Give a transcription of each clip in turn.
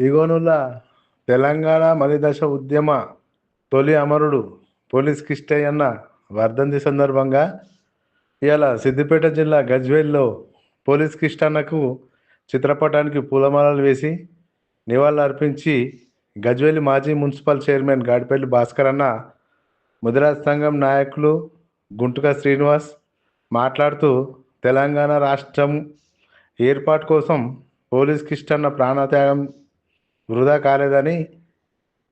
ఇగోనుల తెలంగాణ మలిదశ ఉద్యమ తొలి అమరుడు పోలీస్ కిష్టయ్యన్న వర్ధంతి సందర్భంగా ఇవాళ సిద్దిపేట జిల్లా గజ్వేల్లో పోలీస్ కిష్టన్నకు చిత్రపటానికి పూలమాలలు వేసి నివాళులు అర్పించి గజ్వేలి మాజీ మున్సిపల్ చైర్మన్ గాడిపల్లి భాస్కర్ అన్న ముదిరాజ్ సంఘం నాయకులు గుంటుక శ్రీనివాస్ మాట్లాడుతూ తెలంగాణ రాష్ట్రం ఏర్పాటు కోసం పోలీస్ కిష్టన్న ప్రాణత్యాగం వృధా కాలేదని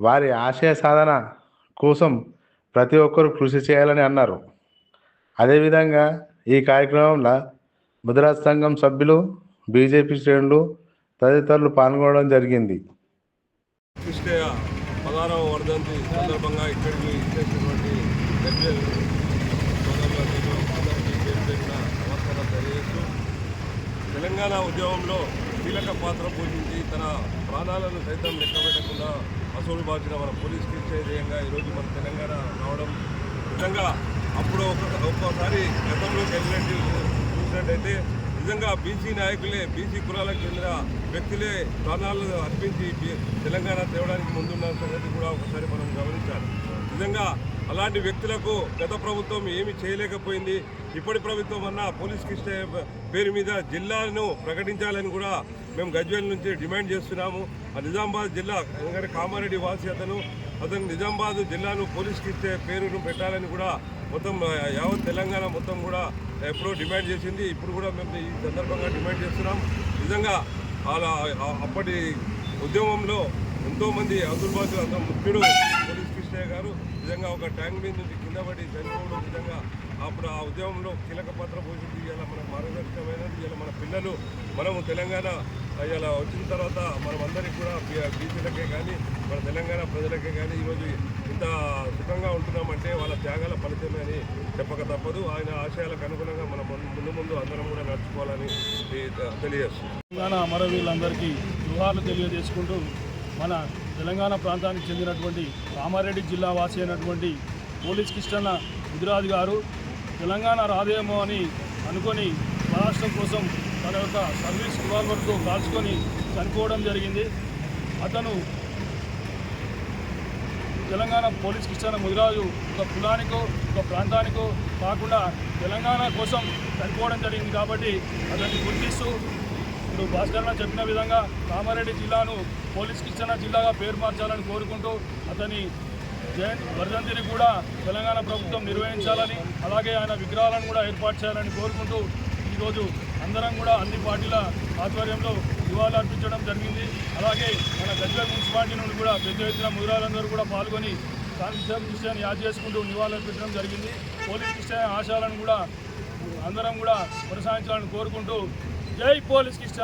వారి ఆశయ సాధన కోసం ప్రతి ఒక్కరూ కృషి చేయాలని అన్నారు. అదేవిధంగా ఈ కార్యక్రమంలో ముదిరాజ్ సంఘం సభ్యులు బీజేపీ శ్రేణులు తదితరులు పాల్గొనడం జరిగింది. కృష్ణయ్య పదహారవ వర్ధంతి సందర్భంగా ఇక్కడికి ఇచ్చేసినటువంటి తెలంగాణ ఉద్యమంలో కీలక పాత్ర పోషించి తన ప్రాణాలను సైతం లెక్కబెట్టకుండా అసలు బాచిన మన పోలీస్ ధ్యేయంగా ఈరోజు మన తెలంగాణ రావడం. నిజంగా అప్పుడు ఒక ఒక్కోసారి గతంలోకి వెళ్ళినట్టు చూసినట్టయితే నిజంగా బీసీ నాయకులే బీసీ కులాలకు చెందిన వ్యక్తులే ప్రాణాలను అర్పించి తెలంగాణ తేవడానికి ముందున్న సంగతి కూడా ఒకసారి మనం గమనించాలి. నిజంగా అలాంటి వ్యక్తులకు గత ప్రభుత్వం ఏమి చేయలేకపోయింది ఇప్పటి ప్రభుత్వం అన్న పోలీస్ కిష్ట పేరు మీద జిల్లాను ప్రకటించాలని కూడా మేము గజ్వేల్ నుంచి డిమాండ్ చేస్తున్నాము. ఆ నిజామాబాద్ జిల్లా ఎందుకంటే కామారెడ్డి వాసి అతను. అతను నిజామాబాద్ జిల్లాను పోలీస్ ఇచ్చే పేరును పెట్టాలని కూడా మొత్తం యావత్ తెలంగాణ మొత్తం కూడా ఎప్పుడో డిమాండ్ చేసింది. ఇప్పుడు కూడా మేము ఈ సందర్భంగా డిమాండ్ చేస్తున్నాం. నిజంగా అలా అప్పటి ఉద్యమంలో ఎంతోమంది అందుబాటు అంత ముఖ్యుడు పోలీస్ కృష్ణయ్య గారు నిజంగా ఒక ట్యాంక్ మీద నుంచి కింద పడి చనిపోవడం నిజంగా అప్పుడు ఆ ఉద్యమంలో కీలక పాత్ర పోషించి ఇలా మన మార్గదర్శకమైనది. ఇలా మన పిల్లలు మనము తెలంగాణ ఇలా వచ్చిన తర్వాత మనమందరికీ కూడా బీసీలకే కానీ మన తెలంగాణ ప్రజలకే కానీ ఈరోజు ఇంత సుఖంగా ఉంటున్నామంటే వాళ్ళ త్యాగాల ఫలితమే అని చెప్పక తప్పదు. ఆయన ఆశయాలకు అనుగుణంగా మనం ముందు ముందు అందరం కూడా నడుచుకోవాలని తెలియజేస్తుంది తెలంగాణ అమరవీరులందరికీ జోహార్లు తెలియజేసుకుంటూ మన తెలంగాణ ప్రాంతానికి చెందినటువంటి కామారెడ్డి జిల్లా వాసి అయినటువంటి పోలీస్ కృష్ణన్న ముదిరాజు గారు తెలంగాణ రాదేమో అని అనుకొని రాష్ట్రం కోసం తన యొక్క సర్వీస్ రివాల్వర్తో కాల్చుకొని చనిపోవడం జరిగింది. అతను తెలంగాణ పోలీస్ ఇచ్చిన ముదిరాజు ఒక కులానికో ఒక ప్రాంతానికో కాకుండా తెలంగాణ కోసం చనిపోవడం జరిగింది కాబట్టి అతన్ని గుర్తిస్తూ ఇప్పుడు భాస్కర్ చెప్పిన విధంగా కామారెడ్డి జిల్లాను పోలీస్ కిష్టన్న జిల్లాగా పేరు మార్చాలని కోరుకుంటూ అతని జయంతి వర్ధంతిని కూడా తెలంగాణ ప్రభుత్వం నిర్వహించాలని అలాగే ఆయన విగ్రహాలను కూడా ఏర్పాటు చేయాలని కోరుకుంటూ ఈరోజు అందరం కూడా అన్ని పార్టీల ఆధ్వర్యంలో నివాళులు అర్పించడం జరిగింది. అలాగే మన గజ్వేల్ మున్సిపాలిటీ నుండి కూడా పెద్ద ఎత్తున ముదిరాలందరూ కూడా పాల్గొని కాన్స్టేబుల్ కృష్ణని యాద్ చేసుకుంటూ నివాళులర్పించడం జరిగింది. పోలీస్ కృష్ణ ఆశయాలను కూడా అందరం కూడా కొనసాగించాలని కోరుకుంటూ జై పోలీస్ కృష్ణ